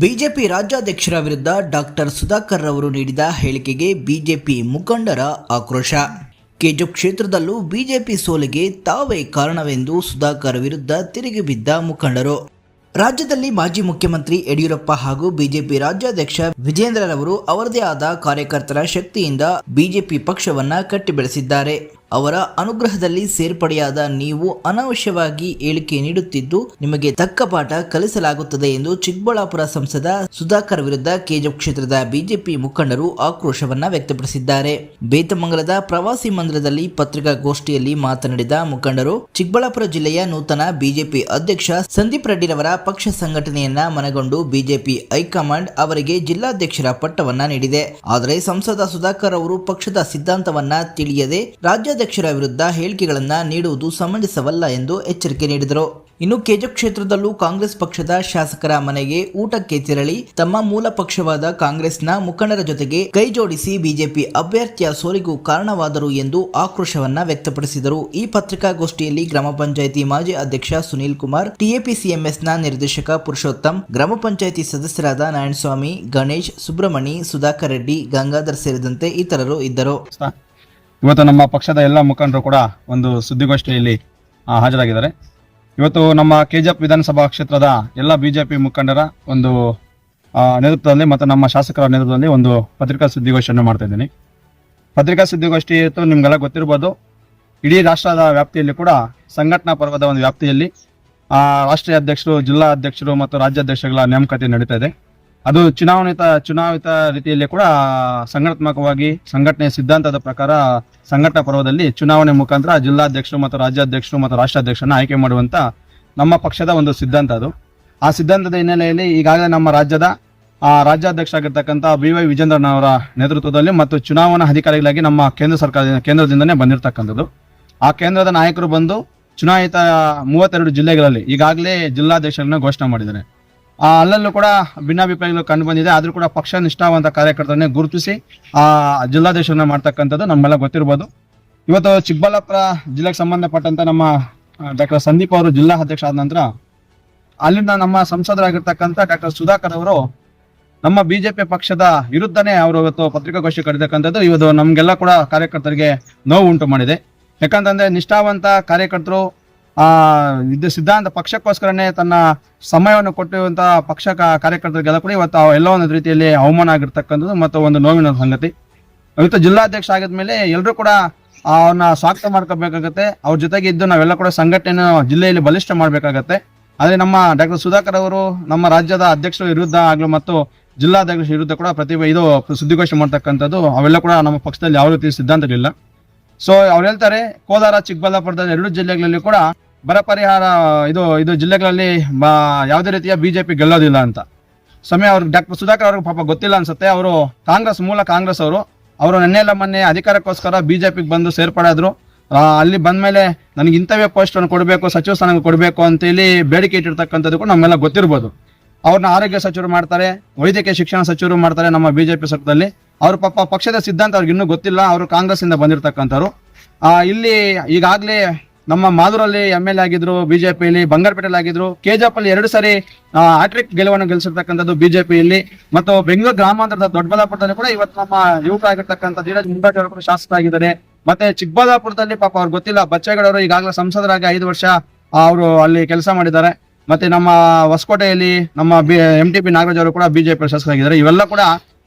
BJP ರಾಜ್ಯಾಧ್ಯಕ್ಷರ ವಿರುದ್ಧ doctor Sudhakar ಅವರು ನೀಡಿದ ಹೇಳಿಕೆಗೆ ಬಿಜೆಪಿ ಮುಖಂಡರ ಆಕ್ರೋಶ. ಕೆಜು ಕ್ಷೇತ್ರದಲ್ಲೂ ಬಿಜೆಪಿ ಸೋಲಿಗೆ ತಾವೇ ಕಾರಣವೆಂದು ಸುಧಾಕರ್ ವಿರುದ್ಧ ತಿರುಗಿ ಬಿದ್ದ ಮುಖಂಡರು. ರಾಜ್ಯದಲ್ಲಿ ಮಾಜಿ ಮುಖ್ಯಮಂತ್ರಿ ಯಡಿಯೂರಪ್ಪ ಹಾಗೂ ಬಿಜೆಪಿ ರಾಜ್ಯಾಧ್ಯಕ್ಷ ವಿಜೇಂದ್ರರವರು ಅವರದೇ ಆದ ಕಾರ್ಯಕರ್ತರ ಶಕ್ತಿಯಿಂದ ಬಿಜೆಪಿ ಪಕ್ಷವನ್ನ ಕಟ್ಟಿ ಬೆಳೆಸಿದ್ದಾರೆ ಅವರ ಅನುಗ್ರಹದಲ್ಲಿ ಸೇರ್ಪಡೆಯಾದ ನೀವು ಅನಾವಶ್ಯವಾಗಿ ಹೇಳಿಕೆ ನೀಡುತ್ತಿದ್ದು, ನಿಮಗೆ ತಕ್ಕ ಪಾಠ ಕಲಿಸಲಾಗುತ್ತದೆ ಎಂದು ಚಿಕ್ಕಬಳ್ಳಾಪುರ ಸಂಸದ ಸುಧಾಕರ್ ವಿರುದ್ಧ ಕೆಜಿಎಫ್ ಕ್ಷೇತ್ರದ ಬಿಜೆಪಿ ಮುಖಂಡರು ಆಕ್ರೋಶವನ್ನ ವ್ಯಕ್ತಪಡಿಸಿದ್ದಾರೆ. ಬೇತಮಂಗಲದ ಪ್ರವಾಸಿ ಮಂದಿರದಲ್ಲಿ ಪತ್ರಿಕಾಗೋಷ್ಠಿಯಲ್ಲಿ ಮಾತನಾಡಿದ ಮುಖಂಡರು, ಚಿಕ್ಕಬಳ್ಳಾಪುರ ಜಿಲ್ಲೆಯ ನೂತನ ಬಿಜೆಪಿ ಅಧ್ಯಕ್ಷ ಸಂದೀಪ್ ರೆಡ್ಡಿರವರ ಪಕ್ಷ ಸಂಘಟನೆಯನ್ನ ಮನಗೊಂಡು ಬಿಜೆಪಿ ಹೈಕಮಾಂಡ್ ಅವರಿಗೆ ಜಿಲ್ಲಾಧ್ಯಕ್ಷರ ಪಟ್ಟವನ್ನ ನೀಡಿದೆ. ಆದರೆ ಸಂಸದ ಸುಧಾಕರ್ ಅವರು ಪಕ್ಷದ ಸಿದ್ಧಾಂತವನ್ನ ತಿಳಿಯದೆ ರಾಜ್ಯಾಧ್ಯಕ್ಷರ ವಿರುದ್ಧ ಹೇಳಿಕೆಗಳನ್ನು ನೀಡುವುದು ಸಮಂಜಸವಲ್ಲ ಎಂದು ಎಚ್ಚರಿಕೆ ನೀಡಿದರು. ಇನ್ನು ಕೆಜು ಕ್ಷೇತ್ರದಲ್ಲೂ ಕಾಂಗ್ರೆಸ್ ಪಕ್ಷದ ಶಾಸಕರ ಮನೆಗೆ ಊಟಕ್ಕೆ ತೆರಳಿ ತಮ್ಮ ಮೂಲ ಪಕ್ಷವಾದ ಕಾಂಗ್ರೆಸ್ನ ಮುಖಂಡರ ಜೊತೆಗೆ ಕೈ ಜೋಡಿಸಿ ಬಿಜೆಪಿ ಅಭ್ಯರ್ಥಿಯ ಸೋಲಿಗೂ ಕಾರಣವಾದರು ಎಂದು ಆಕ್ರೋಶವನ್ನ ವ್ಯಕ್ತಪಡಿಸಿದರು. ಈ ಪತ್ರಿಕಾಗೋಷ್ಠಿಯಲ್ಲಿ ಗ್ರಾಮ ಪಂಚಾಯಿತಿ ಮಾಜಿ ಅಧ್ಯಕ್ಷ ಸುನೀಲ್ ಕುಮಾರ್ ಟಿಎಪಿಸಿಎಂಎಸ್ನ ನಿರ್ದೇಶಕ ಪುರುಷೋತ್ತಮ್, ಗ್ರಾಮ ಪಂಚಾಯಿತಿ ಸದಸ್ಯರಾದ ನಾರಾಯಣಸ್ವಾಮಿ, ಗಣೇಶ್ ಸುಬ್ರಹ್ಮಣಿ ಸುಧಾಕರ್ ರೆಡ್ಡಿ, ಗಂಗಾಧರ್ ಸೇರಿದಂತೆ ಇತರರು ಇದ್ದರು. ಇವತ್ತು ನಮ್ಮ ಪಕ್ಷದ ಎಲ್ಲ ಮುಖಂಡರು ಕೂಡ ಒಂದು ಸುದ್ದಿಗೋಷ್ಠಿಯಲ್ಲಿ ಹಾಜರಾಗಿದ್ದಾರೆ. ಇವತ್ತು ನಮ್ಮ ಕೆಜಿಎಫ್ ವಿಧಾನಸಭಾ ಕ್ಷೇತ್ರದ ಎಲ್ಲ ಬಿಜೆಪಿ ಮುಖಂಡರ ಒಂದು ನೇತೃತ್ವದಲ್ಲಿ ಮತ್ತು ನಮ್ಮ ಶಾಸಕರ ನೇತೃತ್ವದಲ್ಲಿ ಒಂದು ಪತ್ರಿಕಾ ಸುದ್ದಿಗೋಷ್ಠಿಯನ್ನು ಮಾಡ್ತಾ ಇದ್ದೀನಿ. ಪತ್ರಿಕಾ ಸುದ್ದಿಗೋಷ್ಠಿ ಇತ್ತು, ನಿಮ್ಗೆಲ್ಲ ಗೊತ್ತಿರ್ಬೋದು. ಇಡೀ ರಾಷ್ಟ್ರದ ವ್ಯಾಪ್ತಿಯಲ್ಲಿ ಕೂಡ ಸಂಘಟನಾ ಪರ್ವದ ಒಂದು ವ್ಯಾಪ್ತಿಯಲ್ಲಿ ರಾಷ್ಟ್ರೀಯ ಅಧ್ಯಕ್ಷರು, ಜಿಲ್ಲಾ ಅಧ್ಯಕ್ಷರು ಮತ್ತು ರಾಜ್ಯಾಧ್ಯಕ್ಷಗಳ ನೇಮಕಾತಿ ನಡೀತಾ ಇದೆ. ಅದು ಚುನಾವಣಿತ ಚುನಾವಿತ ರೀತಿಯಲ್ಲಿ ಕೂಡ ಸಂಘಟನಾತ್ಮಕವಾಗಿ ಸಂಘಟನೆಯ ಸಿದ್ಧಾಂತದ ಪ್ರಕಾರ ಸಂಘಟನಾ ಪರ್ವದಲ್ಲಿ ಚುನಾವಣೆ ಮುಖಾಂತರ ಜಿಲ್ಲಾಧ್ಯಕ್ಷರು ಮತ್ತು ರಾಜ್ಯಾಧ್ಯಕ್ಷರು ಮತ್ತು ರಾಷ್ಟ್ರಾಧ್ಯಕ್ಷರನ್ನ ಆಯ್ಕೆ ಮಾಡುವಂತ ನಮ್ಮ ಪಕ್ಷದ ಒಂದು ಸಿದ್ಧಾಂತ ಅದು. ಆ ಸಿದ್ಧಾಂತದ ಹಿನ್ನೆಲೆಯಲ್ಲಿ ಈಗಾಗಲೇ ನಮ್ಮ ರಾಜ್ಯದ ಆ, ರಾಜ್ಯಾಧ್ಯಕ್ಷ ಆಗಿರ್ತಕ್ಕಂಥ ಬಿ ವೈ ವಿಜೇಂದ್ರನ್ ಅವರ ನೇತೃತ್ವದಲ್ಲಿ ಮತ್ತು ಚುನಾವಣಾ ಅಧಿಕಾರಿಗಳಾಗಿ ನಮ್ಮ ಕೇಂದ್ರ ಸರ್ಕಾರದಿಂದ ಕೇಂದ್ರದಿಂದನೇ ಬಂದಿರತಕ್ಕಂಥದ್ದು. ಆ ಕೇಂದ್ರದ ನಾಯಕರು ಬಂದು ಚುನಾಯಿತ ಮೂವತ್ತೆರಡು ಜಿಲ್ಲೆಗಳಲ್ಲಿ ಈಗಾಗಲೇ ಜಿಲ್ಲಾಧ್ಯಕ್ಷರನ್ನ ಘೋಷಣೆ ಮಾಡಿದ್ದಾರೆ. ಅಲ್ಲಲ್ಲೂ ಕೂಡ ಭಿನ್ನಾಭಿಪ್ರಾಯಗಳು ಕಂಡು ಬಂದಿದೆ. ಆದರೂ ಕೂಡ ಪಕ್ಷ ನಿಷ್ಠಾವಂತ ಕಾರ್ಯಕರ್ತರನ್ನೇ ಗುರುತಿಸಿ, ಆ, ಜಿಲ್ಲಾಧ್ಯಕ್ಷರನ್ನ ಮಾಡ್ತಕ್ಕಂಥದ್ದು ನಮ್ಮೆಲ್ಲ ಗೊತ್ತಿರ್ಬೋದು. ಇವತ್ತು ಚಿಕ್ಕಬಳ್ಳಾಪುರ ಜಿಲ್ಲೆಗೆ ಸಂಬಂಧಪಟ್ಟಂತ ನಮ್ಮ ಡಾಕ್ಟರ್ ಸಂದೀಪ್ ಅವರು ಜಿಲ್ಲಾ ಅಧ್ಯಕ್ಷ ಆದ ನಂತರ ಅಲ್ಲಿಂದ ನಮ್ಮ ಸಂಸದರಾಗಿರ್ತಕ್ಕಂಥ ಡಾಕ್ಟರ್ ಸುಧಾಕರ್ ಅವರು ನಮ್ಮ ಬಿಜೆಪಿ ಪಕ್ಷದ ವಿರುದ್ಧನೇ ಅವರು ಇವತ್ತು ಪತ್ರಿಕಾಗೋಷ್ಠಿ ಕರೆತಕ್ಕಂಥದ್ದು ಇವತ್ತು ನಮಗೆಲ್ಲ ಕೂಡ ಕಾರ್ಯಕರ್ತರಿಗೆ ನೋವು ಉಂಟು ಮಾಡಿದೆ. ಯಾಕಂತಂದ್ರೆ ನಿಷ್ಠಾವಂತ ಕಾರ್ಯಕರ್ತರು ಆ, ಇದು ಸಿದ್ಧಾಂತ ಪಕ್ಷಕ್ಕೋಸ್ಕರನೇ ತನ್ನ ಸಮಯವನ್ನು ಕೊಟ್ಟಿರುವಂತ ಪಕ್ಷ ಕಾರ್ಯಕರ್ತರಿಗೆಲ್ಲ ಕೂಡ ಇವತ್ತು ಎಲ್ಲ ಒಂದು ರೀತಿಯಲ್ಲಿ ಅವಮಾನ ಆಗಿರ್ತಕ್ಕಂಥದ್ದು ಮತ್ತು ಒಂದು ನೋವಿನ ಸಂಗತಿ. ಇವತ್ತು ಜಿಲ್ಲಾಧ್ಯಕ್ಷ ಆಗಿದ್ಮೇಲೆ ಎಲ್ಲರೂ ಕೂಡ ಅವ್ರನ್ನ ಸ್ವಾಗತ ಮಾಡ್ಕೋಬೇಕಾಗತ್ತೆ. ಅವ್ರ ಜೊತೆಗೆ ಇದ್ದು ನಾವೆಲ್ಲ ಕೂಡ ಸಂಘಟನೆ ಜಿಲ್ಲೆಯಲ್ಲಿ ಬಲಿಷ್ಠ ಮಾಡಬೇಕಾಗತ್ತೆ. ಆದರೆ ನಮ್ಮ ಡಾಕ್ಟರ್ ಸುಧಾಕರ್ ಅವರು ನಮ್ಮ ರಾಜ್ಯದ ಅಧ್ಯಕ್ಷರ ವಿರುದ್ಧ ಆಗಲು ಮತ್ತು ಜಿಲ್ಲಾಧ್ಯಕ್ಷರ ವಿರುದ್ಧ ಕೂಡ ಪ್ರತಿ ಇದು ಸುದ್ದಿಗೋಷ್ಠಿ ಮಾಡ್ತಕ್ಕಂಥದ್ದು, ಅವೆಲ್ಲ ಕೂಡ ನಮ್ಮ ಪಕ್ಷದಲ್ಲಿ ಯಾವ ರೀತಿ ಸಿದ್ಧಾಂತಗಳಿಲ್ಲ. ಸೊ ಅವ್ರು ಹೇಳ್ತಾರೆ, ಕೋಲಾರ, ಚಿಕ್ಕಬಳ್ಳಾಪುರದ ಎರಡು ಜಿಲ್ಲೆಗಳಲ್ಲಿ ಕೂಡ ಬರ ಪರಿಹಾರ, ಇದು ಇದು ಜಿಲ್ಲೆಗಳಲ್ಲಿ ಯಾವುದೇ ರೀತಿಯ ಬಿಜೆಪಿ ಗೆಲ್ಲೋದಿಲ್ಲ ಅಂತ. ಸಮಯ ಅವ್ರಿಗೆ ಡಾಕ್ಟರ್ ಸುಧಾಕರ್ ಅವ್ರಿಗೆ ಪಾಪ ಗೊತ್ತಿಲ್ಲ ಅನ್ಸುತ್ತೆ. ಅವರು ಕಾಂಗ್ರೆಸ್ ಮೂಲ ಕಾಂಗ್ರೆಸ್ ಅವರು. ಅವರು ನೆನ್ನೆಲ್ಲ ಮೊನ್ನೆ ಅಧಿಕಾರಕ್ಕೋಸ್ಕರ ಬಿಜೆಪಿಗೆ ಬಂದು ಸೇರ್ಪಡಾದ್ರು. ಅಲ್ಲಿ ಅಲ್ಲಿ ಬಂದ್ಮೇಲೆ ನನಗೆ ಇಂಥವೇ ಪೋಸ್ಟ್ ಅನ್ನು ಕೊಡಬೇಕು, ಸಚಿವ ಸ್ಥಾನ ಕೊಡಬೇಕು ಅಂತೇಳಿ ಬೇಡಿಕೆ ಇಟ್ಟಿರ್ತಕ್ಕಂಥದ್ದು ಕೂಡ ನಮ್ಮೆಲ್ಲ ಗೊತ್ತಿರ್ಬೋದು. ಅವ್ರನ್ನ ಆರೋಗ್ಯ ಸಚಿವರು ಮಾಡ್ತಾರೆ, ವೈದ್ಯಕೀಯ ಶಿಕ್ಷಣ ಸಚಿವರು ಮಾಡ್ತಾರೆ ನಮ್ಮ ಬಿಜೆಪಿ ಸರ್ಕಾರದಲ್ಲಿ ಅವ್ರ ಪಾಪ ಪಕ್ಷದ ಸಿದ್ಧಾಂತ ಅವ್ರಿಗೆ ಇನ್ನೂ ಗೊತ್ತಿಲ್ಲ, ಅವರು ಕಾಂಗ್ರೆಸ್ ಇಂದ ಬಂದಿರತಕ್ಕಂಥವ್ರು ಇಲ್ಲಿ ಈಗಾಗಲೇ ನಮ್ಮ ಮಾದೂರಲ್ಲಿ ಎಂ ಎಲ್ ಆಗಿದ್ರು ಬಿಜೆಪಿಯಲ್ಲಿ ಬಂಗಾರಪೇಟೆಯಲ್ಲಿ ಆಗಿದ್ರು ಕೆಜಾಪಲ್ಲಿ ಎರಡು ಸಾರಿ ಆಟ್ರಿಕ್ ಗೆಲುವನ್ನು ಗೆಲ್ಲಿಸಿರ್ತಕ್ಕಂಥದ್ದು ಬಿಜೆಪಿಯಲ್ಲಿ ಮತ್ತು ಬೆಂಗಳೂರು ಗ್ರಾಮಾಂತರದ ದೊಡ್ಡಬಳ್ಳಾಪುರದಲ್ಲಿ ಕೂಡ ಇವತ್ತು ನಮ್ಮ ಯುವಕ ಆಗಿರ್ತಕ್ಕಂಥ ಧೀರಜ್ ಮುಂಡಾಟಿ ಕೂಡ ಶಾಸಕರಾಗಿದ್ದಾರೆ. ಮತ್ತೆ ಚಿಕ್ಕಬಳ್ಳಾಪುರದಲ್ಲಿ ಪಾಪ ಅವ್ರಿಗೆ ಗೊತ್ತಿಲ್ಲ ಬಚ್ಚೇಗೌಡವರು ಈಗಾಗಲೇ ಸಂಸದರಾಗಿ ಐದು ವರ್ಷ ಅವರು ಅಲ್ಲಿ ಕೆಲಸ ಮಾಡಿದ್ದಾರೆ. ಮತ್ತೆ ನಮ್ಮ ಹೊಸಕೋಟೆಯಲ್ಲಿ ನಮ್ಮ B M T P Nagaraj ಅವರು ಕೂಡ ಬಿಜೆಪಿ ಶಾಸಕರಾಗಿದ್ದಾರೆ. ಇವೆಲ್ಲ ಕೂಡ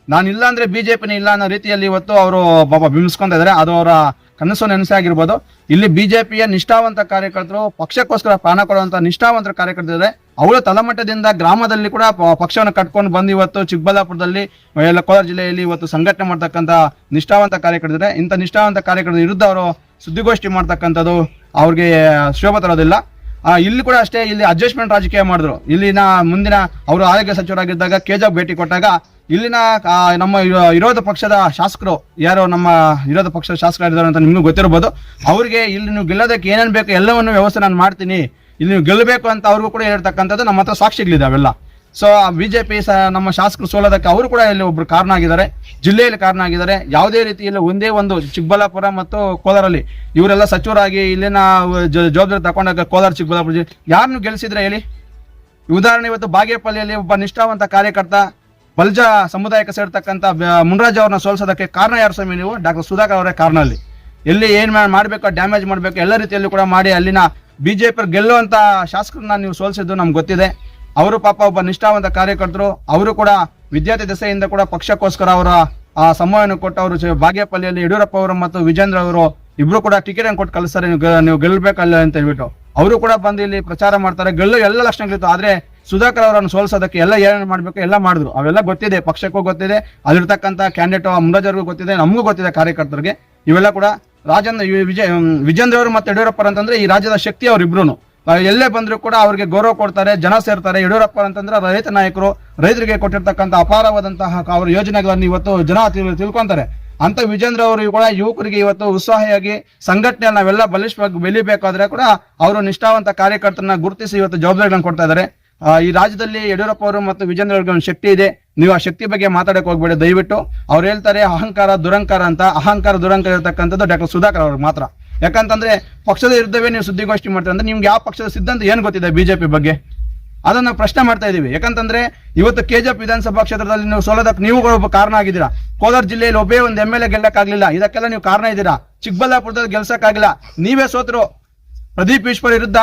ನಾನಿಲ್ಲ ಅಂದ್ರೆ ಬಿಜೆಪಿನ ಇಲ್ಲ ಅನ್ನೋ ರೀತಿಯಲ್ಲಿ ಇವತ್ತು ಅವರು ಪಾಪ ಬಿಂಬಿಸ್ಕೊಂತ ಇದ್ದಾರೆ. ಅದು ಅವರ ಕನಸು ನೆನಸೆ ಆಗಿರ್ಬೋದು ಇಲ್ಲಿ ಬಿಜೆಪಿಯ ನಿಷ್ಠಾವಂತ ಕಾರ್ಯಕರ್ತರು ಪಕ್ಷಕ್ಕೋಸ್ಕರ ಪ್ರಾಣ ಕೊಡುವಂತ ನಿಷ್ಠಾವಂತ ಕಾರ್ಯಕರ್ತರಿದ್ದಾರೆ. ಅವರು ತಲಮಟ್ಟದಿಂದ ಗ್ರಾಮದಲ್ಲಿ ಕೂಡ ಪಕ್ಷವನ್ನು ಕಟ್ಕೊಂಡು ಬಂದು ಇವತ್ತು ಚಿಕ್ಕಬಳ್ಳಾಪುರದಲ್ಲಿ, ಎಲ್ಲ ಕೋಲಾರ ಜಿಲ್ಲೆಯಲ್ಲಿ ಇವತ್ತು ಸಂಘಟನೆ ಮಾಡ್ತಕ್ಕಂಥ ನಿಷ್ಠಾವಂತ ಕಾರ್ಯಕರ್ತರಿದ್ದಾರೆ. ಇಂಥ ನಿಷ್ಠಾವಂತ ಕಾರ್ಯಕರ್ತರ ವಿರುದ್ಧ ಅವರು ಸುದ್ದಿಗೋಷ್ಠಿ ಮಾಡ್ತಕ್ಕಂಥದ್ದು ಅವ್ರಿಗೆ ಶೋಭ ತರೋದಿಲ್ಲ. ಇಲ್ಲಿ ಕೂಡ ಅಷ್ಟೇ, ಇಲ್ಲಿ ಅಡ್ಜಸ್ಟ್ಮೆಂಟ್ ರಾಜಕೀಯ ಮಾಡಿದ್ರು. ಇಲ್ಲಿನ ಮುಂದಿನ ಅವರು ಆರೋಗ್ಯ ಸಚಿವರಾಗಿದ್ದಾಗ, ಕೆಜಾಬ್ ಭೇಟಿ ಕೊಟ್ಟಾಗ ಇಲ್ಲಿನ ನಮ್ಮ ವಿರೋಧ ಪಕ್ಷದ ಶಾಸಕರು, ಯಾರು ನಮ್ಮ ವಿರೋಧ ಪಕ್ಷದ ಶಾಸಕರಿದ್ದಾರೆ ಅಂತ ನಿಮಗೂ ಗೊತ್ತಿರ್ಬೋದು. ಅವರಿಗೆ ಇಲ್ಲಿ ನೀವು ಗೆಲ್ಲೋದಕ್ಕೆ ಏನೇನು ಬೇಕು ಎಲ್ಲವನ್ನು ವ್ಯವಸ್ಥೆ ನಾನು ಮಾಡ್ತೀನಿ. ಇಲ್ಲಿ ನೀವು ಗೆಲ್ಲಬೇಕು ಅಂತ ಅವ್ರಿಗೂ ಕೂಡ ಹೇಳ್ತಕ್ಕಂಥದ್ದು ನಮ್ಮ ಹತ್ರ ಸಾಕ್ಷಿಗಳಿದಾವೆಲ್ಲ ಸೊ ಬಿ ಜೆ ಪಿ ಸಹ ನಮ್ಮ ಶಾಸಕರು ಸೋಲೋದಕ್ಕೆ ಅವರು ಕೂಡ ಇಲ್ಲಿ ಒಬ್ರು ಕಾರಣ ಆಗಿದ್ದಾರೆ. ಜಿಲ್ಲೆಯಲ್ಲಿ ಕಾರಣ ಆಗಿದ್ದಾರೆ. ಯಾವುದೇ ರೀತಿಯಲ್ಲಿ ಒಂದೇ ಒಂದು ಚಿಕ್ಕಬಳ್ಳಾಪುರ ಮತ್ತು ಕೋಲಾರಲ್ಲಿ ಇವರೆಲ್ಲ ಸಚಿವರಾಗಿ ಇಲ್ಲಿನ ಜವಾಬ್ದಾರಿ ತಗೊಂಡಾಗ ಕೋಲಾರ, ಚಿಕ್ಕಬಳ್ಳಾಪುರ ಯಾರನ್ನು ಗೆಲ್ಲಿಸಿದ್ರೆ ಹೇಳಿ? ಉದಾಹರಣೆ ಇವತ್ತು ಬಾಗೇಪಲ್ಲಿಯಲ್ಲಿ ಒಬ್ಬ ನಿಷ್ಠಾವಂತ ಕಾರ್ಯಕರ್ತ ಬಲ್ಜ ಸಮುದಾಯಕ್ಕೆ ಸೇರ್ತಕ್ಕಂಥ ಬ- ಮುನ್ರಾಜ್ ಅವ್ರನ್ನ ಸೋಲ್ಸೋದಕ್ಕೆ ಕಾರಣ ಯಾರು ಸ್ವಾಮಿ ನೀವು? ಡಾಕ್ಟರ್ ಸುಧಾಕರ್ ಅವರೇ ಕಾರಣ ಅಲ್ಲಿ ಎಲ್ಲಿ ಏನು ಮಾಡಬೇಕು, ಡ್ಯಾಮೇಜ್ ಮಾಡಬೇಕು, ಎಲ್ಲ ರೀತಿಯಲ್ಲೂ ಕೂಡ ಮಾಡಿ ಅಲ್ಲಿನ ಬಿಜೆಪಿ ಗೆಲ್ಲುವಂತ ಶಾಸಕರನ್ನ ನೀವು ಸೋಲ್ಸಿದ್ದು ನಮ್ಗೆ ಗೊತ್ತಿದೆ. ಅವರು ಪಾಪ ಒಬ್ಬ ನಿಷ್ಠಾವಂತ ಕಾರ್ಯಕರ್ತರು. ಅವರು ಕೂಡ ವಿದ್ಯಾರ್ಥಿ ದೆಸೆಯಿಂದ ಕೂಡ ಪಕ್ಷಕ್ಕೋಸ್ಕರ ಅವರ ಆ ಸಮಯವನ್ನು ಕೊಟ್ಟು ಅವರು ಬಾಗೇಪಲ್ಲಿಯಲ್ಲಿ ಯಡಿಯೂರಪ್ಪ ಅವರು ಮತ್ತು ವಿಜೇಂದ್ರ ಅವರು ಇಬ್ರು ಕೂಡ ಟಿಕೆಟ್ ಅನ್ನು ಕೊಟ್ಟು ಕಳಿಸ್ತಾರೆ? ನೀವು ಗೆಲ್ಲಬೇಕಲ್ಲ ನೀವು ಗೆಲ್ಬೇಕಲ್ಲ ಅಂತ ಹೇಳ್ಬಿಟ್ಟು. ಅವರು ಕೂಡ ಬಂದು ಇಲ್ಲಿ ಪ್ರಚಾರ ಮಾಡ್ತಾರೆ. ಗೆಲ್ಲು ಎಲ್ಲ ಲಕ್ಷಣಗಳಿತ್ತು. ಆದ್ರೆ ಸುಧಾಕರ್ ಅವರನ್ನು ಸೋಲ್ಸೋದಕ್ಕೆ ಎಲ್ಲ ಏನೇನು ಮಾಡಬೇಕು ಎಲ್ಲ ಮಾಡಿದ್ರು. ಅವೆಲ್ಲ ಗೊತ್ತಿದೆ, ಪಕ್ಷಕ್ಕೂ ಗೊತ್ತಿದೆ, ಅಲ್ಲಿರ್ತಕ್ಕಂಥ ಕ್ಯಾಂಡಿಡೇಟ್ ಅಮೃತರಿಗೂ ಗೊತ್ತಿದೆ, ನಮಗೂ ಗೊತ್ತಿದೆ ಕಾರ್ಯಕರ್ತರಿಗೆ. ಇವೆಲ್ಲ ಕೂಡ ಇವ್ ವಿಜಯ್ ವಿಜೇಂದ್ರ ಅವರು ಮತ್ತು ಯಡಿಯೂರಪ್ಪ ಅಂತಂದ್ರೆ ಈ ರಾಜ್ಯದ ಶಕ್ತಿ ಅವರಿಬ್ರು ಎಲ್ಲೇ ಬಂದರೂ ಕೂಡ ಅವರಿಗೆ ಗೌರವ ಕೊಡ್ತಾರೆ, ಜನ ಸೇರ್ತಾರೆ. ಯಡಿಯೂರಪ್ಪ ಅಂತಂದ್ರೆ ರೈತ ನಾಯಕರು, ರೈತರಿಗೆ ಕೊಟ್ಟಿರ್ತಕ್ಕಂಥ ಅಪಾರವಾದಂತಹ ಅವರ ಯೋಜನೆಗಳನ್ನು ಇವತ್ತು ಜನ ತಿಳ್- ತಿಳ್ಕೊಂತಾರೆ. ಅಂತ ವಿಜೇಂದ್ರ ಅವರು ಕೂಡ ಯುವಕರಿಗೆ ಇವತ್ತು ಉತ್ಸಾಹಿಯಾಗಿ ಸಂಘಟನೆ ನಾವೆಲ್ಲ ಬಲಿಷ್ಠವಾಗಿ ಬೆಳಿಬೇಕಾದ್ರೆ ಕೂಡ ಅವರು ನಿಷ್ಠಾವಂತ ಕಾರ್ಯಕರ್ತರನ್ನ ಗುರುತಿಸಿ ಇವತ್ತು ಜವಾಬ್ದಾರಿಗಳನ್ನು ಕೊಡ್ತಾ ಇದ್ದಾರೆ. ಈ ರಾಜ್ಯದಲ್ಲಿ ಯಡಿಯೂರಪ್ಪ ಅವರು ಮತ್ತು ವಿಜೇಂದ್ರ ಅವರಿಗೆ ಒಂದು ಶಕ್ತಿ ಇದೆ. ನೀವು ಆ ಶಕ್ತಿ ಬಗ್ಗೆ ಮಾತಾಡಕ್ಕೆ ಹೋಗ್ಬೇಡಿ, ದಯವಿಟ್ಟು. ಅವ್ರು ಹೇಳ್ತಾರೆ, ಅಹಂಕಾರ, ದುರಂಕಾರ ಅಂತ. ಅಹಂಕಾರ, ದುರಂಕಾರ ಇರತಕ್ಕಂಥದ್ದು ಡಾಕ್ಟರ್ ಸುಧಾಕರ್ ಅವ್ರಿಗೆ ಮಾತ್ರ. ಯಾಕಂತಂದ್ರೆ, ಪಕ್ಷದ ವಿರುದ್ಧವೇ ನೀವು ಸುದ್ದಿಗೋಷ್ಠಿ ಮಾಡ್ತಾರೆ ಅಂದ್ರೆ ನಿಮ್ಗೆ ಯಾವ ಪಕ್ಷದ ಸಿದ್ಧಾಂತ ಏನು ಗೊತ್ತಿದೆ ಬಿಜೆಪಿ ಬಗ್ಗೆ? ಅದನ್ನ ಪ್ರಶ್ನೆ ಮಾಡ್ತಾ ಇದೀವಿ. ಯಾಕಂತಂದ್ರೆ, ಇವತ್ತು ಕೆಜೆಪಿ ವಿಧಾನಸಭಾ ಕ್ಷೇತ್ರದಲ್ಲಿ ನೀವು ಸೋಲೋದಕ್ಕೆ ನೀವು ಒಬ್ಬ ಕಾರಣ ಆಗಿದ್ದೀರಾ. ಕೋಲಾರ ಜಿಲ್ಲೆಯಲ್ಲಿ ಒಬ್ಬೇ ಒಂದು ಎಂ ಎಲ್ ಎ ಗೆಲ್ಲಕ್ಕಾಗಲಿಲ್ಲ. ಇದಕ್ಕೆಲ್ಲ ನೀವು ಕಾರಣ ಇದ್ದೀರಾ. ಚಿಕ್ಕಬಳ್ಳಾಪುರದಲ್ಲಿ ಗೆಲ್ಸಕ್ಕಾಗಿಲ್ಲ. ನೀವೇ ಸೋತರು. ಪ್ರದೀಪ್ ಈಶ್ವರ್ ವಿರುದ್ಧ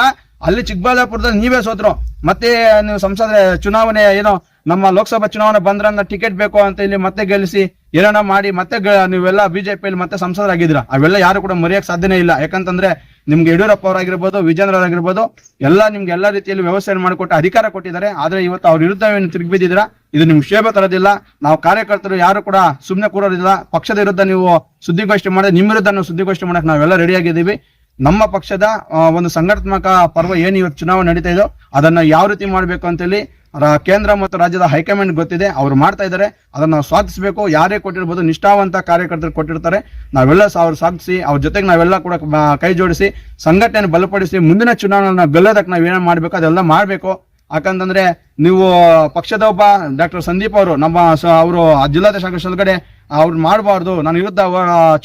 ಅಲ್ಲಿ ಚಿಕ್ಕಬಳ್ಳಾಪುರದಲ್ಲಿ ನೀವೇ ಸೋತರು. ಮತ್ತೆ ನೀವು ಸಂಸದ ಚುನಾವಣೆ ಏನೋ ನಮ್ಮ ಲೋಕಸಭಾ ಚುನಾವಣೆ ಬಂದ್ರನ್ನ ಟಿಕೆಟ್ ಬೇಕು ಅಂತ ಇಲ್ಲಿ ಮತ್ತೆ ಗೆಲ್ಲಿಸಿ ಏನೋ ಮಾಡಿ ಮತ್ತೆ ನೀವೆಲ್ಲ ಬಿಜೆಪಿಯಲ್ಲಿ ಮತ್ತೆ ಸಂಸದರಾಗಿದ್ದೀರಾ. ಅವೆಲ್ಲ ಯಾರು ಕೂಡ ಮರೆಯಕ್ ಸಾಧ್ಯನೇ ಇಲ್ಲ. ಯಾಕಂತಂದ್ರೆ ನಿಮ್ಗೆ ಯಡಿಯೂರಪ್ಪ ಅವರಾಗಿರ್ಬೋದು ವಿಜೇಂದ್ರ ಅವರಾಗಿರ್ಬೋದು ಎಲ್ಲ ನಿಮ್ಗೆ ಎಲ್ಲ ರೀತಿಯಲ್ಲಿ ವ್ಯವಸ್ಥೆಯನ್ನು ಮಾಡಿಕೊಟ್ಟು ಅಧಿಕಾರ ಕೊಟ್ಟಿದ್ದಾರೆ. ಆದ್ರೆ ಇವತ್ತು ಅವ್ರ ವಿರುದ್ಧ ಏನು ತಿರುಗಿಬಿದ್ದಿದ್ದೀರಾ ಇದು ನಿಮ್ಗೆ ಶೋಭೆ ತರೋದಿಲ್ಲ. ನಾವು ಕಾರ್ಯಕರ್ತರು ಯಾರು ಕೂಡ ಸುಮ್ಮನೆ ಕೂರೋದಿಲ್ಲ. ಪಕ್ಷದ ವಿರುದ್ಧ ನೀವು ಸುದ್ದಿಗೋಷ್ಠಿ ಮಾಡಿದ್ರೆ ನಿಮ್ಮ ವಿರುದ್ಧ ನಾವು ಸುದ್ದಿಗೋಷ್ಠಿ ಮಾಡಕ್ ನಾವೆಲ್ಲ ರೆಡಿ ಆಗಿದ್ದೀವಿ. ನಮ್ಮ ಪಕ್ಷದ ಒಂದು ಸಂಘಟನಾತ್ಮಕ ಪರ್ವ ಏನು ಇವತ್ತು ಚುನಾವಣೆ ನಡೀತಾ ಇದೆಯೋ ಅದನ್ನ ಯಾವ ರೀತಿ ಮಾಡಬೇಕು ಅಂತೇಳಿ ಕೇಂದ್ರ ಮತ್ತು ರಾಜ್ಯದ ಹೈಕಮಾಂಡ್ ಗೊತ್ತಿದೆ, ಅವ್ರು ಮಾಡ್ತಾ ಇದ್ದಾರೆ, ಅದನ್ನ ಸ್ವಾಗತಿಸಬೇಕು, ಯಾರೇ ಕೊಟ್ಟಿರ್ಬೋದು, ನಿಷ್ಠಾವಂತ ಕಾರ್ಯಕರ್ತರು ಕೊಟ್ಟಿರ್ತಾರೆ, ನಾವೆಲ್ಲ ಅವ್ರು ಸ್ವಾಗತಿಸಿ, ಅವ್ರ ಜೊತೆಗೆ ನಾವೆಲ್ಲ ಕೂಡ ಕೈ ಜೋಡಿಸಿ ಸಂಘಟನೆ ಬಲಪಡಿಸಿ, ಮುಂದಿನ ಚುನಾವಣೆ ಗೆಲ್ಲೋದಕ್ಕೆ ನಾವು ಏನೇನು ಮಾಡಬೇಕು, ಅದೆಲ್ಲ ಮಾಡಬೇಕು. ಯಾಕಂತಂದ್ರೆ, ನೀವು ಪಕ್ಷದ ಒಬ್ಬ ಡಾಕ್ಟರ್ ಸಂದೀಪ್ ಅವರು, ನಮ್ಮ ಅವರು ಜಿಲ್ಲಾಧ್ಯಕ್ಷ ಒಳಗಡೆ ಅವ್ರು ಮಾಡಬಾರ್ದು ನಾನು ವಿರುದ್ಧ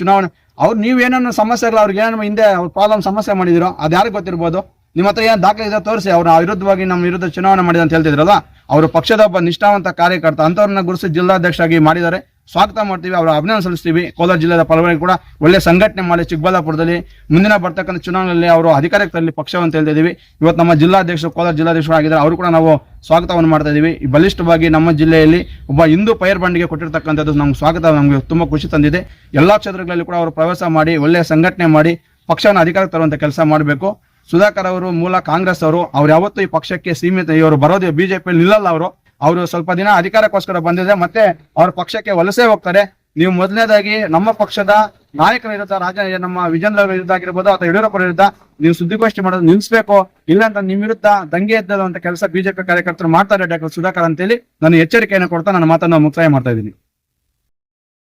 ಚುನಾವಣೆ ಅವ್ರು ನೀವೇನೋ ಸಮಸ್ಯೆಗಳು ಅವ್ರಿಗೆ ಏನೋ ಹಿಂದೆ ಅವ್ರ ಪ್ರಾಬ್ಲಮ್ ಸಮಸ್ಯೆ ಮಾಡಿದಿರೋ, ಅದು ಯಾರಿಗೆ ಗೊತ್ತಿರ್ಬೋದು? ನಿಮ್ಮ ಹತ್ರ ಏನು ದಾಖಲೆ ಇದೆ ತೋರಿಸಿ, ಅವ್ರ ವಿರುದ್ಧವಾಗಿ ನಮ್ಮ ವಿರುದ್ಧ ಚುನಾವಣೆ ಮಾಡಿದೆ ಅಂತ ಹೇಳ್ತಿದ್ರಲ್ಲ, ಅವರು ಪಕ್ಷದ ಒಬ್ಬ ನಿಷ್ಠಾವಂತ ಕಾರ್ಯಕರ್ತ ಅಂತವ್ರನ್ನ ಗುರುಸಿ ಜಿಲ್ಲಾಧ್ಯಕ್ಷರಾಗಿ ಮಾಡಿದ್ದಾರೆ. ಸ್ವಾಗತ ಮಾಡ್ತೀವಿ, ಅವರ ಅಭಿನಂದನೆ ಸಲ್ಲಿಸ್ತೀವಿ. ಕೋಲಾರ ಜಿಲ್ಲೆಯ ಪರವಾಗಿ ಕೂಡ ಒಳ್ಳೆ ಸಂಘಟನೆ ಮಾಡಿ ಚಿಕ್ಕಬಳ್ಳಾಪುರದಲ್ಲಿ. ಮುಂದಿನ ಬರ್ತಕ್ಕಂಥ ಚುನಾವಣೆಯಲ್ಲಿ ಅವರು ಅಧಿಕಾರಕ್ಕೆ ತರಲಿ ಪಕ್ಷವನ್ನು ಹೇಳ್ತಾ ಇವತ್ತು ನಮ್ಮ ಜಿಲ್ಲಾಧ್ಯಕ್ಷರು, ಕೋಲಾರ ಜಿಲ್ಲಾಧ್ಯಕ್ಷರು ಆಗಿದ್ದಾರೆ, ಅವರು ಕೂಡ ನಾವು ಸ್ವಾಗತವನ್ನು ಮಾಡ್ತಾ ಇದ್ದೀವಿ ಬಲಿಷ್ಠವಾಗಿ ನಮ್ಮ ಜಿಲ್ಲೆಯಲ್ಲಿ ಒಬ್ಬ ಹಿಂದೂ ಪೈರ್ ಬಂಡಿಗೆ ಕೊಟ್ಟಿರ್ತಕ್ಕಂಥದ್ದು ನಮ್ಗೆ ಸ್ವಾಗತ, ನಮಗೆ ತುಂಬ ಖುಷಿ ತಂದಿದೆ. ಎಲ್ಲ ಕ್ಷೇತ್ರಗಳಲ್ಲಿ ಕೂಡ ಅವರು ಪ್ರವೇಶ ಮಾಡಿ ಒಳ್ಳೆಯ ಸಂಘಟನೆ ಮಾಡಿ, ಪಕ್ಷವನ್ನು ಅಧಿಕಾರಕ್ಕೆ ತರುವಂಥ ಕೆಲಸ ಮಾಡಬೇಕು. ಸುಧಾಕರ್ ಅವರು, ಮೂಲ ಕಾಂಗ್ರೆಸ್ ಅವರು, ಅವ್ರು ಯಾವತ್ತೂ ಈ ಪಕ್ಷಕ್ಕೆ ಸೀಮಿತ, ಇವರು ಬರೋದೇ ಬಿಜೆಪಿಯಲ್ಲಿ ನಿಲ್ಲಲ್ಲ ಅವರು. ಅವರು ಸ್ವಲ್ಪ ದಿನ ಅಧಿಕಾರಕ್ಕೋಸ್ಕರ ಬಂದಿದೆ, ಮತ್ತೆ ಅವ್ರ ಪಕ್ಷಕ್ಕೆ ವಲಸೆ ಹೋಗ್ತಾರೆ. ನೀವು ಮೊದಲನೇದಾಗಿ ನಮ್ಮ ಪಕ್ಷದ ನಾಯಕರ ವಿರುದ್ಧ ರಾಜ ನಮ್ಮ ವಿಜೇಂದ್ರ ವಿರುದ್ಧ ಆಗಿರ್ಬೋದು ಅಥವಾ ಯಡಿಯೂರಪ್ಪ ವಿರುದ್ಧ ನೀವು ಸುದ್ದಿಗೋಷ್ಠಿ ಮಾಡೋದು ನಿಲ್ಸ್ಬೇಕು. ಇಲ್ಲ ಅಂತ ನಿಮ್ ವಿರುದ್ಧ ದಂಗೆ ಎದ್ದದಂತ ಕೆಲಸ ಬಿಜೆಪಿ ಕಾರ್ಯಕರ್ತರು ಮಾಡ್ತಾರೆ ಡಾಕ್ಟರ್ ಸುಧಾಕರ್ ಅಂತೇಳಿ ನಾನು ಎಚ್ಚರಿಕೆಯನ್ನು ಕೊಡ್ತಾ ನನ್ನ ಮಾತನ್ನು ಮುಕ್ತಾಯ ಮಾಡ್ತಾ ಇದ್ದೀನಿ.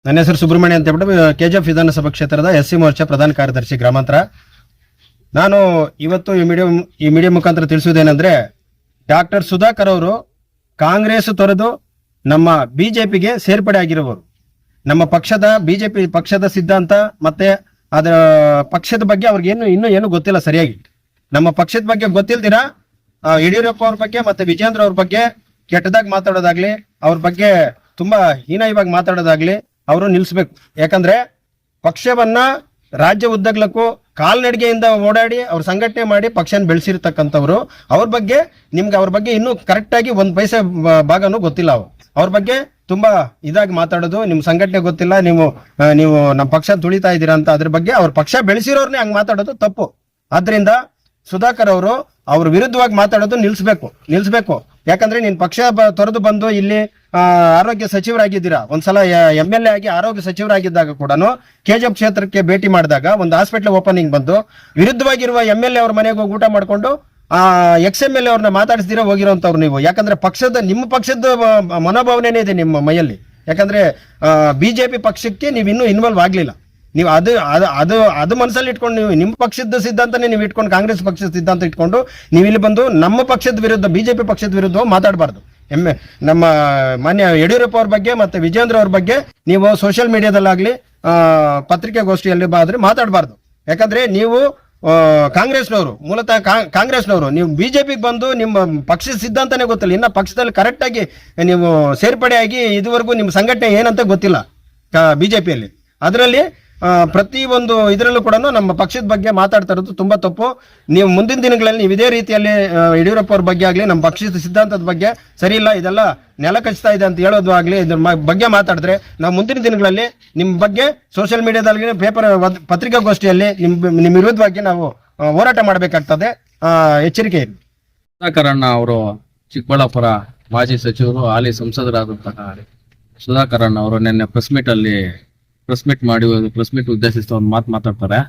ನನ್ನ ಹೆಸರು ಸುಬ್ರಹ್ಮಣ್ಯ ಅಂತ ಹೇಳ್ಬಿಟ್ಟು ಕೆಜಿಎಫ್ ವಿಧಾನಸಭಾ ಕ್ಷೇತ್ರದ ಎಸ್ ಸಿ ಮೋರ್ಚಾ ಪ್ರಧಾನ ಕಾರ್ಯದರ್ಶಿ ಗ್ರಾಮಾಂತರ. ನಾನು ಇವತ್ತು ಈ ಮೀಡಿಯಂ ಈ ಮೀಡಿಯಂ ಮುಖಾಂತರ ತಿಳಿಸುವುದೇನೆಂದ್ರೆ, ಡಾಕ್ಟರ್ ಸುಧಾಕರ್ ಅವರು ಕಾಂಗ್ರೆಸ್ ತೊರೆದು ನಮ್ಮ ಬಿಜೆಪಿಗೆ ಸೇರ್ಪಡೆ ಆಗಿರುವವರು ನಮ್ಮ ಪಕ್ಷದ, ಬಿಜೆಪಿ ಪಕ್ಷದ ಸಿದ್ಧಾಂತ ಮತ್ತೆ ಅದರ ಪಕ್ಷದ ಬಗ್ಗೆ ಅವ್ರಿಗೆ ಏನು, ಇನ್ನೂ ಏನು ಗೊತ್ತಿಲ್ಲ ಸರಿಯಾಗಿ. ನಮ್ಮ ಪಕ್ಷದ ಬಗ್ಗೆ ಗೊತ್ತಿಲ್ದಿರಾ? ಯಡಿಯೂರಪ್ಪ ಅವ್ರ ಬಗ್ಗೆ ಮತ್ತೆ ವಿಜೇಂದ್ರ ಅವ್ರ ಬಗ್ಗೆ ಕೆಟ್ಟದಾಗಿ ಮಾತಾಡೋದಾಗ್ಲಿ, ಅವ್ರ ಬಗ್ಗೆ ತುಂಬಾ ಹೀನಾಯವಾಗಿ ಮಾತಾಡೋದಾಗ್ಲಿ, ಅವರು ನಿಲ್ಸ್ಬೇಕು. ಯಾಕಂದ್ರೆ ಪಕ್ಷವನ್ನ ರಾಜ್ಯ ಉದ್ದಗ್ಲಕ್ಕೂ ಕಾಲ್ನಡಿಗೆಯಿಂದ ಓಡಾಡಿ ಅವ್ರ ಸಂಘಟನೆ ಮಾಡಿ ಪಕ್ಷನ ಬೆಳೆಸಿರ್ತಕ್ಕಂಥವ್ರು, ಅವ್ರ ಬಗ್ಗೆ ನಿಮ್ಗೆ ಅವ್ರ ಬಗ್ಗೆ ಇನ್ನೂ ಕರೆಕ್ಟಾಗಿ ಒಂದು ಪೈಸೆ ಭಾಗನೂ ಗೊತ್ತಿಲ್ಲ ಅವು. ಅವ್ರ ಬಗ್ಗೆ ತುಂಬಾ ಇದಾಗಿ ಮಾತಾಡೋದು, ನಿಮ್ ಸಂಘಟನೆ ಗೊತ್ತಿಲ್ಲ, ನೀವು ನೀವು ನಮ್ಮ ಪಕ್ಷ ತುಳಿತಾ ಇದ್ದೀರಾ ಅಂತ ಅದ್ರ ಬಗ್ಗೆ ಅವ್ರ ಪಕ್ಷ ಬೆಳೆಸಿರೋರ್ನೇ ಹಂಗೆ ಮಾತಾಡೋದು ತಪ್ಪು. ಆದ್ರಿಂದ ಸುಧಾಕರ್ ಅವರು ಅವ್ರ ವಿರುದ್ಧವಾಗಿ ಮಾತಾಡೋದು ನಿಲ್ಸ್ಬೇಕು ನಿಲ್ಸ್ಬೇಕು. ಯಾಕಂದ್ರೆ ನೀನು ಪಕ್ಷ ತೊರೆದು ಬಂದು ಇಲ್ಲಿ ಆರೋಗ್ಯ ಸಚಿವರಾಗಿದ್ದೀರಾ. ಒಂದ್ಸಲ ಎಂ ಎಲ್ ಎ ಆಗಿ ಆರೋಗ್ಯ ಸಚಿವರಾಗಿದ್ದಾಗ ಕೂಡ ಕೆಜಿಎಫ್ ಕ್ಷೇತ್ರಕ್ಕೆ ಭೇಟಿ ಮಾಡಿದಾಗ ಒಂದು ಹಾಸ್ಪಿಟಲ್ ಓಪನಿಂಗ್ ಬಂದು ವಿರುದ್ಧವಾಗಿರುವ ಎಂ ಎಲ್ ಎ ಅವ್ರ ಮನೆಗೆ ಹೋಗಿ ಊಟ ಮಾಡಿಕೊಂಡು, ಆ ಎಕ್ಸ್ ಎಂ ಎಲ್ ಎ ಅವ್ರನ್ನ ಮಾತಾಡಿಸ್ದಿರ ಹೋಗಿರೋಂಥವ್ರು ನೀವು. ಯಾಕಂದ್ರೆ ಪಕ್ಷದ, ನಿಮ್ಮ ಪಕ್ಷದ ಮನೋಭಾವನೆ ಇದೆ ನಿಮ್ಮ ಮೈಯಲ್ಲಿ. ಯಾಕಂದ್ರೆ ಬಿಜೆಪಿ ಪಕ್ಷಕ್ಕೆ ನೀವು ಇನ್ನೂ ಇನ್ವಾಲ್ವ್ ಆಗ್ಲಿಲ್ಲ. ನೀವು ಅದು ಅದು ಅದು ಅದು ಮನಸ್ಸಲ್ಲಿ ಇಟ್ಕೊಂಡು ನೀವು ನಿಮ್ಮ ಪಕ್ಷದ ಸಿದ್ಧಾಂತನೇ ನೀವು ಇಟ್ಕೊಂಡು ಕಾಂಗ್ರೆಸ್ ಪಕ್ಷದ ಸಿದ್ಧಾಂತ ಇಟ್ಕೊಂಡು ನೀವು ಇಲ್ಲಿ ಬಂದು ನಮ್ಮ ಪಕ್ಷದ ವಿರುದ್ಧ, ಬಿಜೆಪಿ ಪಕ್ಷದ ವಿರುದ್ಧ ಮಾತಾಡಬಾರ್ದು. ಎಮ್ಮೆ ನಮ್ಮ ಮಾನ್ಯ ಯಡಿಯೂರಪ್ಪ ಅವ್ರ ಬಗ್ಗೆ ಮತ್ತೆ ವಿಜೇಂದ್ರ ಅವ್ರ ಬಗ್ಗೆ ನೀವು ಸೋಷಿಯಲ್ ಮೀಡಿಯಾದಲ್ಲಾಗ್ಲಿ ಪತ್ರಿಕಾಗೋಷ್ಠಿಯಲ್ಲಿ ಬಾದ್ರೆ ಮಾತಾಡಬಾರ್ದು. ಯಾಕಂದ್ರೆ ನೀವು ಕಾಂಗ್ರೆಸ್ನವರು, ಮೂಲತಃ ಕಾಂಗ್ರೆಸ್ನವರು, ನೀವು ಬಿಜೆಪಿಗೆ ಬಂದು ನಿಮ್ಮ ಪಕ್ಷದ ಸಿದ್ಧಾಂತನೇ ಗೊತ್ತಿಲ್ಲ. ಇನ್ನ ಪಕ್ಷದಲ್ಲಿ ಕರೆಕ್ಟ್ ಆಗಿ ನೀವು ಸೇರ್ಪಡೆಯಾಗಿ ಇದುವರೆಗೂ ನಿಮ್ಮ ಸಂಘಟನೆ ಏನಂತ ಗೊತ್ತಿಲ್ಲ ಬಿಜೆಪಿಯಲ್ಲಿ. ಅದರಲ್ಲಿ ಪ್ರತಿ ಒಂದು ಇದರಲ್ಲೂ ಕೂಡ ನಮ್ಮ ಪಕ್ಷದ ಬಗ್ಗೆ ಮಾತಾಡ್ತಾ ಇರೋದು ತುಂಬಾ ತಪ್ಪು. ನೀವು ಮುಂದಿನ ದಿನಗಳಲ್ಲಿ ನೀವು ಇದೇ ರೀತಿಯಲ್ಲಿ ಯಡಿಯೂರಪ್ಪ ಅವ್ರ ಬಗ್ಗೆ ಆಗಲಿ, ನಮ್ಮ ಪಕ್ಷದ ಸಿದ್ಧಾಂತದ ಬಗ್ಗೆ ಸರಿ ಇಲ್ಲ, ಇದೆಲ್ಲ ನೆಲ ಕಚ್ತಾ ಇದೆ ಅಂತ ಹೇಳೋದು ಆಗಲಿ, ಇದ್ರ ಬಗ್ಗೆ ಮಾತಾಡಿದ್ರೆ ನಾವು ಮುಂದಿನ ದಿನಗಳಲ್ಲಿ ನಿಮ್ಮ ಬಗ್ಗೆ ಸೋಷಿಯಲ್ ಮೀಡಿಯಾದಲ್ಲಿ ಪೇಪರ್ ಪತ್ರಿಕಾಗೋಷ್ಠಿಯಲ್ಲಿ ನಿಮ್ಮ ನಿಮ್ಮ ವಿರುದ್ಧವಾಗಿ ನಾವು ಹೋರಾಟ ಮಾಡಬೇಕಾಗ್ತದೆ. ಎಚ್ಚರಿಕೆ ಸುಧಾಕರಣ್ಣ ಅವರು ಚಿಕ್ಕಬಳ್ಳಾಪುರ ಮಾಜಿ ಸಚಿವರು, ಹಾಲಿ ಸಂಸದರಾದಂತಹ ಸುಧಾಕರಣ್ಣ ಅವರು ನಿನ್ನೆ ಪ್ರೆಸ್ ಮೀಟ್ ಅಲ್ಲಿ ಪ್ರೆಸ್ ಮೀಟ್ ಮಾಡಿ ಪ್ರೆಸ್ ಮೀಟ್ ಉದ್ದೇಶಿಸಿ ಒಂದು ಮಾತು ಮಾತಾಡ್ತಾರೆ.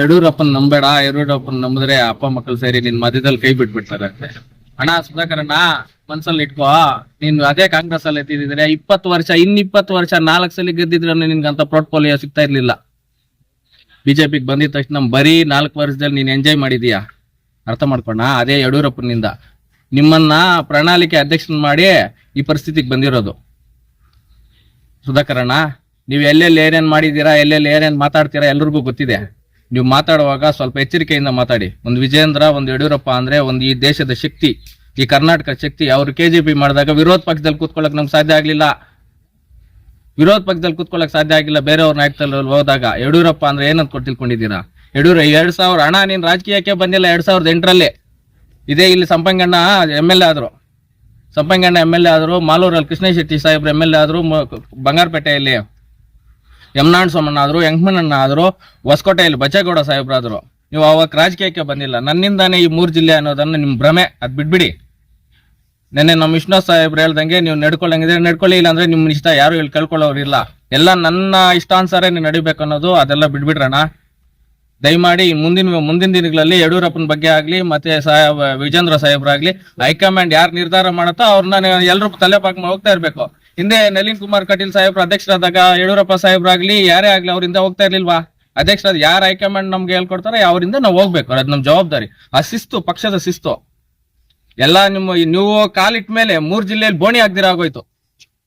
ಯಡಿಯೂರಪ್ಪನ್ ನಂಬೇಡ, ಯಡಿಯೂರಪ್ಪನ್ ನಂಬಿದ್ರೆ ಅಪ್ಪ ಮಕ್ಕಳು ಸೇರಿ ನಿನ್ ಮಧ್ಯದಲ್ಲಿ ಕೈ ಬಿಟ್ಬಿಡ್ತಾರೆ ಅಣ್ಣ, ಸುಧಾಕರಣ್ಣ, ಮನ್ಸಲ್ಲಿ ಇಟ್ಕೋ. ನೀನ್ ಅದೇ ಕಾಂಗ್ರೆಸ್ ಅಲ್ಲಿ ಎತ್ತಿದ್ರೆ ಇಪ್ಪತ್ತು ವರ್ಷ ಇನ್ ಇಪ್ಪತ್ತು ವರ್ಷ ನಾಲ್ಕು ಸಲ ಗೆದ್ದಿದ್ರೆ ನಿನ್ಗಂತ ಪೋರ್ಟ್ಫೋಲಿಯೋ ಸಿಗ್ತಾ ಇರ್ಲಿಲ್ಲ. ಬಿಜೆಪಿಗೆ ಬಂದಿದ ತಕ್ಷಣ ಬರೀ ನಾಲ್ಕು ವರ್ಷದಲ್ಲಿ ನೀನ್ ಎಂಜಾಯ್ ಮಾಡಿದೀಯಾ? ಅರ್ಥ ಮಾಡ್ಕೊಂಡ, ಅದೇ ಯಡಿಯೂರಪ್ಪನಿಂದ. ನಿಮ್ಮನ್ನ ಪ್ರಣಾಳಿಕೆ ಅಧ್ಯಕ್ಷನ್ ಮಾಡಿ ಈ ಪರಿಸ್ಥಿತಿಗೆ ಬಂದಿರೋದು. ಸುಧಾಕರಣ್ಣ ನೀವು ಎಲ್ಲೆಲ್ಲಿ ಏನೇನು ಮಾಡಿದ್ದೀರಾ, ಎಲ್ಲೆಲ್ಲಿ ಏನೇನು ಮಾತಾಡ್ತೀರಾ ಎಲ್ರಿಗೂ ಗೊತ್ತಿದೆ. ನೀವು ಮಾತಾಡುವಾಗ ಸ್ವಲ್ಪ ಎಚ್ಚರಿಕೆಯಿಂದ ಮಾತಾಡಿ. ಒಂದು ವಿಜೇಂದ್ರ, ಒಂದು ಯಡಿಯೂರಪ್ಪ ಅಂದರೆ ಒಂದು ಈ ದೇಶದ ಶಕ್ತಿ, ಈ ಕರ್ನಾಟಕ ಶಕ್ತಿ. ಅವ್ರು ಕೆಜೆಪಿ ಮಾಡಿದಾಗ ವಿರೋಧ ಪಕ್ಷದಲ್ಲಿ ಕೂತ್ಕೊಳ್ಳೋಕೆ ನಮ್ಗೆ ಸಾಧ್ಯ ಆಗಲಿಲ್ಲ. ವಿರೋಧ ಪಕ್ಷದಲ್ಲಿ ಕೂತ್ಕೊಳ್ಳೋಕೆ ಸಾಧ್ಯ ಆಗಿಲ್ಲ. ಬೇರೆಯವ್ರ ನಾಯಕದಲ್ಲಿ ಹೋದಾಗ ಯಡಿಯೂರಪ್ಪ ಅಂದರೆ ಏನಂತ ಕೊಟ್ಟು ತಿಳ್ಕೊಂಡಿದ್ದೀರಾ? ಯಡಿಯೂರ ಎರಡು ಸಾವಿರ ಹಣ ನೀನು ರಾಜಕೀಯಕ್ಕೆ ಬಂದಿಲ್ಲ ಎರಡು ಸಾವಿರದ ಎಂಟರಲ್ಲಿ. ಇದೇ ಇಲ್ಲಿ ಸಂಪಂಗಣ್ಣ ಎಂ ಎಲ್ ಎ ಆದರು. ಸಂಪಂಗಣ್ಣ ಎಂ ಎಲ್ ಎ ಆದರು, ಮಾಲೂರಲ್ಲಿ ಕೃಷ್ಣ ಶೆಟ್ಟಿ ಸಾಹೇಬ್ರು ಎಂ ಎಲ್ ಎ ಆದರು ಬಂಗಾರಪೇಟೆಯಲ್ಲಿ. ಯಮನಾಳ್ ಸೋಮಣ್ಣ ಆದ್ರು ಯಂಗ್ಮಣ್ಣಣ್ಣ ಆದ್ರು ಹೊಸಕೋಟೆಯಲ್ಲಿ ಬಚ್ಚೇಗೌಡ ಸಾಹೇಬ್ರಾದ್ರು. ನೀವು ಅವಾಗ ರಾಜಕೀಯಕ್ಕೆ ಬಂದಿಲ್ಲ. ನನ್ನಿಂದಾನೇ ಈ ಮೂರು ಜಿಲ್ಲೆ ಅನ್ನೋದನ್ನ ನಿಮ್ಮ ಭ್ರಮೆ. ಅದು ಬಿಟ್ಬಿಡಿ ನೆನ್ನೆ ನಮ್ಮ ವಿಷ್ಣು ಸಾಹೇಬ್ರು ಹೇಳ್ದಂಗೆ ನೀವು ನಡ್ಕೊಳ್ಳಂಗಿದ್ರೆ ನಡ್ಕೊಳ್ಳಿ ಇಲ್ಲ ಅಂದ್ರೆ ನಿಮ್ಮ ಇಷ್ಟ ಯಾರು ಇಲ್ಲಿ ಕೇಳ್ಕೊಳ್ಳೋರಿಲ್ಲ. ಎಲ್ಲ ನನ್ನ ಇಷ್ಟಾನುಸಾರ ನೀವು ನಡಿಬೇಕು ಅನ್ನೋದು ಅದೆಲ್ಲ ಬಿಡ್ಬಿಡ್ರಣ್ಣ. ದಯಮಾಡಿ ಮುಂದಿನ ಮುಂದಿನ ದಿನಗಳಲ್ಲಿ ಯಡಿಯೂರಪ್ಪನ ಬಗ್ಗೆ ಆಗಲಿ, ಮತ್ತೆ ಸಾಹೇಬ್ ವಿಜೇಂದ್ರ ಸಾಹೇಬ್ರಾಗ್ಲಿ, ಹೈಕಮಾಂಡ್ ಯಾರು ನಿರ್ಧಾರ ಮಾಡುತ್ತೋ ಅವ್ರನ್ನ ಎಲ್ಲರೂ ತಲೆ ಮಾಡಿ ಹೋಗ್ತಾ ಇರ್ಬೇಕು. ಹಿಂದೆ ನಳಿನ್ ಕುಮಾರ್ ಕಟೀಲ್ ಸಾಹೇಬ್ರು ಅಧ್ಯಕ್ಷರಾದಾಗ ಯಡಿಯೂರಪ್ಪ ಸಾಹೇಬ್ರಾಗ್ಲಿ ಯಾರೇ ಆಗ್ಲಿ ಅವರಿಂದ ಹೋಗ್ತಾ ಇರ್ಲಿಲ್ವಾ? ಅಧ್ಯಕ್ಷರಾದ ಯಾರು ಹೈಕಮಾಂಡ್ ನಮ್ಗೆ ಹೇಳ್ಕೊಡ್ತಾರೆ, ಅವರಿಂದ ನಾವು ಹೋಗ್ಬೇಕು. ಅದ್ ನಮ್ ಜವಾಬ್ದಾರಿ. ಆ ಶಿಸ್ತು, ಪಕ್ಷದ ಶಿಸ್ತು. ಎಲ್ಲ ನಿಮ್ಮ ನೀವು ಕಾಲಿಟ್ಟ ಮೇಲೆ ಮೂರ್ ಜಿಲ್ಲೆಯಲ್ಲಿ ಬೋಣಿ ಆಗ್ದಿರ ಆಗೋಯ್ತು.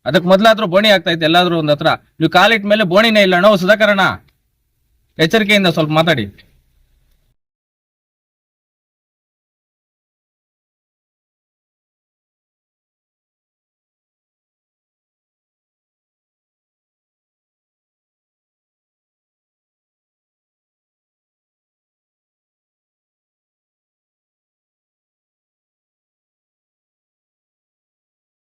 ಅದಕ್ಕೆ ಮೊದ್ಲಾದ್ರೂ ಬೋಣಿ ಆಗ್ತಾ ಇತ್ತು ಎಲ್ಲಾದ್ರೂ ಒಂದ್ ಹತ್ರ. ನೀವು ಕಾಲಿಟ್ಟ ಮೇಲೆ ಬೋಣಿನೇ ಇಲ್ಲ ಅಣ್ಣ ಸುಧಾಕರಣ ಎಚ್ಚರಿಕೆಯಿಂದ ಸ್ವಲ್ಪ ಮಾತಾಡಿ.